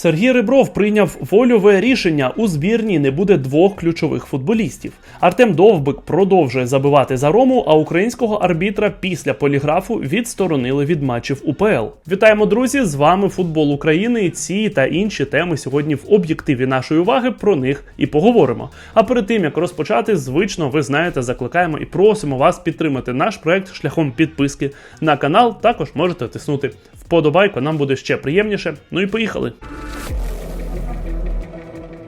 Сергій Рибров прийняв вольове рішення. У збірні не буде двох ключових футболістів. Артем Довбик продовжує забивати за Рому, а українського арбітра після поліграфу відсторонили від матчів УПЛ. Вітаємо, друзі! З вами футбол України. Ці та інші теми сьогодні в об'єктиві нашої уваги. Про них і поговоримо. А перед тим як розпочати, звично ви знаєте, закликаємо і просимо вас підтримати наш проект шляхом підписки на канал. Також можете тиснути вподобайку. Нам буде ще приємніше. Ну і поїхали.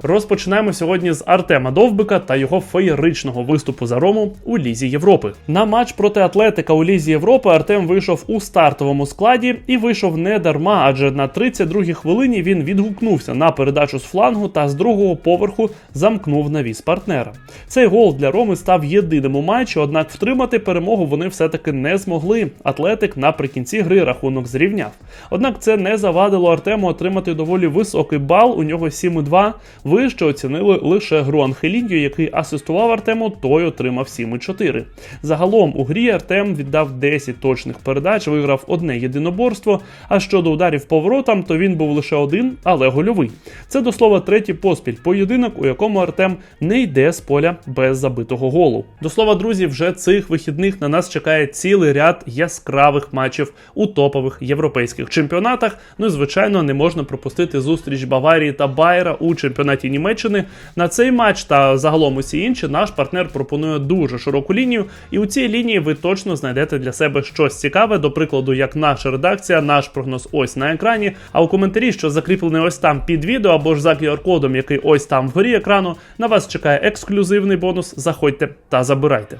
Розпочинаємо сьогодні з Артема Довбика та його феєричного виступу за Рому у Лізі Європи. На матч проти Атлетика у Лізі Європи Артем вийшов у стартовому складі і вийшов не дарма, адже на 32-й хвилині він відгукнувся на передачу з флангу та з другого поверху замкнув навіс партнера. Цей гол для Роми став єдиним у матчі, однак втримати перемогу вони все-таки не змогли. Атлетик наприкінці гри рахунок зрівняв. Однак це не завадило Артему отримати доволі високий бал. У нього 7,2. Вище оцінили лише гру Анхеліньо, який асистував Артему, той отримав 7,4. Загалом у грі Артем віддав 10 точних передач, виграв одне єдиноборство. А щодо ударів поворотам, то він був лише один, але гольовий. Це до слова третій поспіль поєдинок, у якому Артем не йде з поля без забитого голу. До слова, друзі, вже цих вихідних на нас чекає цілий ряд яскравих матчів у топових європейських чемпіонатах. Ну і звичайно, не можна пропустити зустріч Баварії та Байера у чемпіонаті Німеччини. На цей матч та загалом усі інші наш партнер пропонує дуже широку лінію, і у цій лінії ви точно знайдете для себе щось цікаве, до прикладу, як наша редакція, наш прогноз ось на екрані. А у коментарі, що закріплений ось там під відео або ж за QR-кодом, який ось там вгорі екрану, на вас чекає ексклюзивний бонус. Заходьте та забирайте.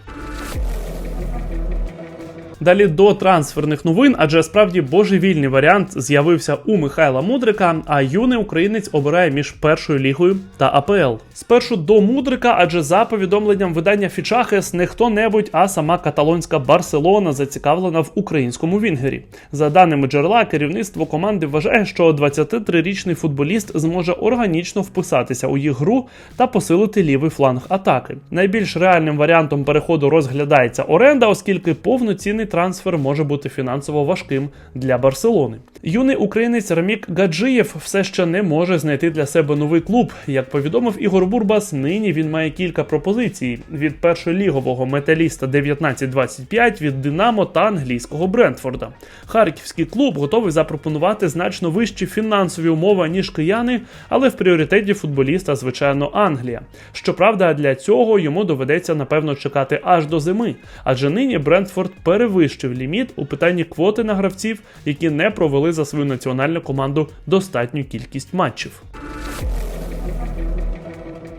Далі до трансферних новин, адже справді божевільний варіант з'явився у Михайла Мудрика. А юний українець обирає між першою лігою та АПЛ. Спершу до Мудрика, адже за повідомленням видання Фічахес не хто-небудь, а сама каталонська Барселона зацікавлена в українському Вінгері. За даними джерела, керівництво команди вважає, що 23-річний футболіст зможе органічно вписатися у їх гру та посилити лівий фланг атаки. Найбільш реальним варіантом переходу розглядається оренда, оскільки повноцінний трансфер може бути фінансово важким для Барселони. Юний українець Рамік Гаджиєв все ще не може знайти для себе новий клуб. Як повідомив Ігор Бурбас, нині він має кілька пропозицій від першолігового металіста 1925 від Динамо та англійського Брентфорда. Харківський клуб готовий запропонувати значно вищі фінансові умови ніж кияни, але в пріоритеті футболіста, звичайно, Англія. Щоправда, для цього йому доведеться напевно чекати аж до зими, адже нині Брентфорд перевищив ліміт у питанні квоти на гравців, які не провели за свою національну команду достатню кількість матчів.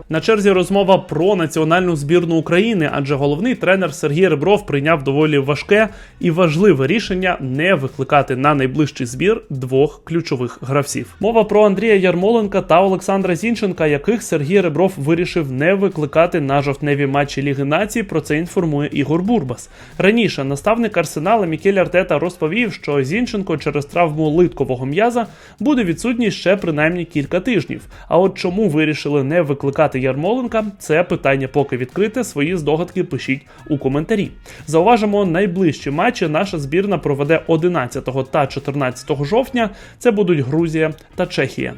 На черзі розмова про національну збірну України, адже головний тренер Сергій Ребров прийняв доволі важке і важливе рішення не викликати на найближчий збір двох ключових гравців. Мова про Андрія Ярмоленка та Олександра Зінченка, яких Сергій Ребров вирішив не викликати на жовтневі матчі Ліги Націй. Про це інформує Ігор Бурбас. Раніше наставник Арсенала Мікель Артета розповів, що Зінченко через травму литкового м'яза буде відсутній ще принаймні кілька тижнів. А от чому вирішили не викликати Ярмоленка, це питання поки відкрите. Свої здогадки пишіть у коментарі. Зауважимо, найближчі матчі наша збірна проведе 11 та 14 жовтня. Це будуть Грузія та Чехія.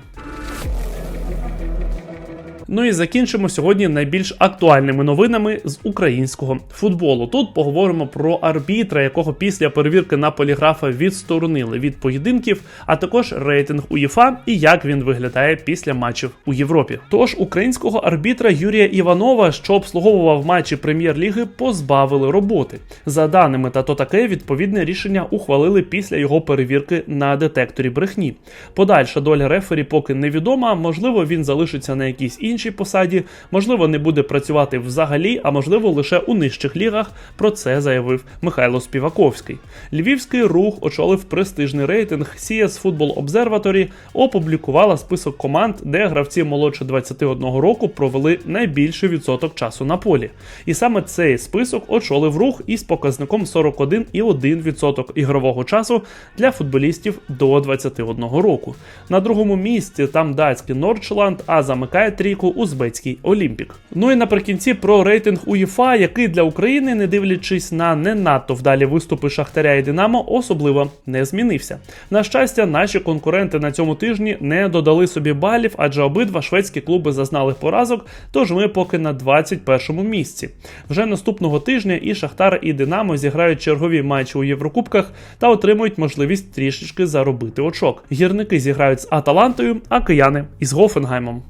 Ну і закінчимо сьогодні найбільш актуальними новинами з українського футболу. Тут поговоримо про арбітра, якого після перевірки на поліграфа відсторонили від поєдинків, а також рейтинг УЄФА і як він виглядає після матчів у Європі. Тож українського арбітра Юрія Іванова, що обслуговував матчі прем'єр-ліги, позбавили роботи. За даними та то таке, відповідне рішення ухвалили після його перевірки на детекторі брехні. Подальша доля рефері поки невідома. Можливо, він залишиться на якійсь іншій іншій посаді, можливо, не буде працювати взагалі, а можливо лише у нижчих лігах. Про це заявив Михайло Співаковський. Львівський рух очолив престижний рейтинг CS Football Observatory, опублікувала список команд, де гравці молодше 21 року провели найбільший відсоток часу на полі. І саме цей список очолив рух із показником 41,1% ігрового часу для футболістів до 21 року. На другому місці там датський Норчланд, а замикає трійку поєдинку узбецький Олімпік. Ну і наприкінці про рейтинг УЄФА, який для України, не дивлячись на не надто вдалі виступи Шахтаря і Динамо, особливо не змінився. На щастя, наші конкуренти на цьому тижні не додали собі балів, адже обидва шведські клуби зазнали поразок. Тож ми поки на 21-му місці. Вже наступного тижня і Шахтар, і Динамо зіграють чергові матчі у Єврокубках та отримують можливість трішечки заробити очок. Гірники зіграють з Аталантою, а кияни із Гофенгаймом.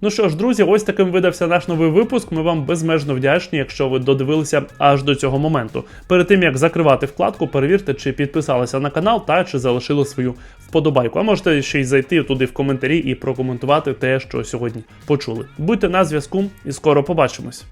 Ну що ж, друзі, ось таким видався наш новий випуск. Ми вам безмежно вдячні, якщо ви додивилися аж до цього моменту. Перед тим як закривати вкладку, перевірте, чи підписалися на канал та чи залишили свою вподобайку. А можете ще й зайти туди в коментарі і прокоментувати те, що сьогодні почули. Будьте на зв'язку і скоро побачимось.